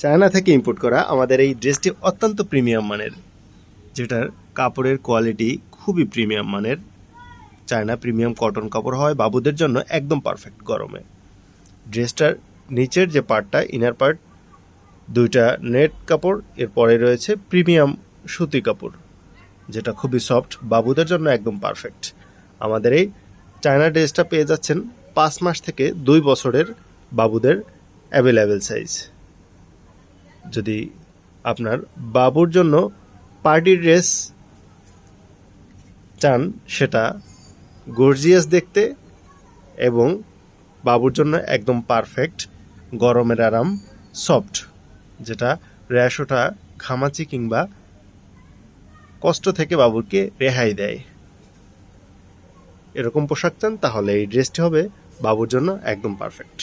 China থেকে import করা আমাদের এই ড্রেসটি অত্যন্ত প্রিমিয়াম মানের, যেটার কাপড়ের কোয়ালিটি খুবই প্রিমিয়াম মানের। চায়না প্রিমিয়াম কটন কাপড় হয় বাবুদের জন্য একদম পারফেক্ট গরমে। ড্রেসটার নিচের যে পার্টটা ইনার পার্ট দুইটা নেট কাপড়, এরপরে রয়েছে প্রিমিয়াম সুতি কাপড়, যেটা খুবই সফট বাবুদের জন্য একদম পারফেক্ট আমাদের এই চায়না ড্রেসটা পেয়ে যাচ্ছেন পাঁচ মাস থেকে দুই বছরের বাবুদের অ্যাভেলেবেল সাইজ যদি আপনার বাবুর জন্য পার্টি ড্রেস চান, সেটা গর্জিয়াস দেখতে এবং বাবুর জন্য একদম পারফেক্ট গরমের আরাম, সফট, যেটা র্যাশ ওঠা ঘামাচি কিংবা কষ্ট থেকে বাবুরকে রেহাই দেয়। এরকম পোশাক চান, তাহলে এই ড্রেসটি হবে বাবুর জন্য একদম পারফেক্ট।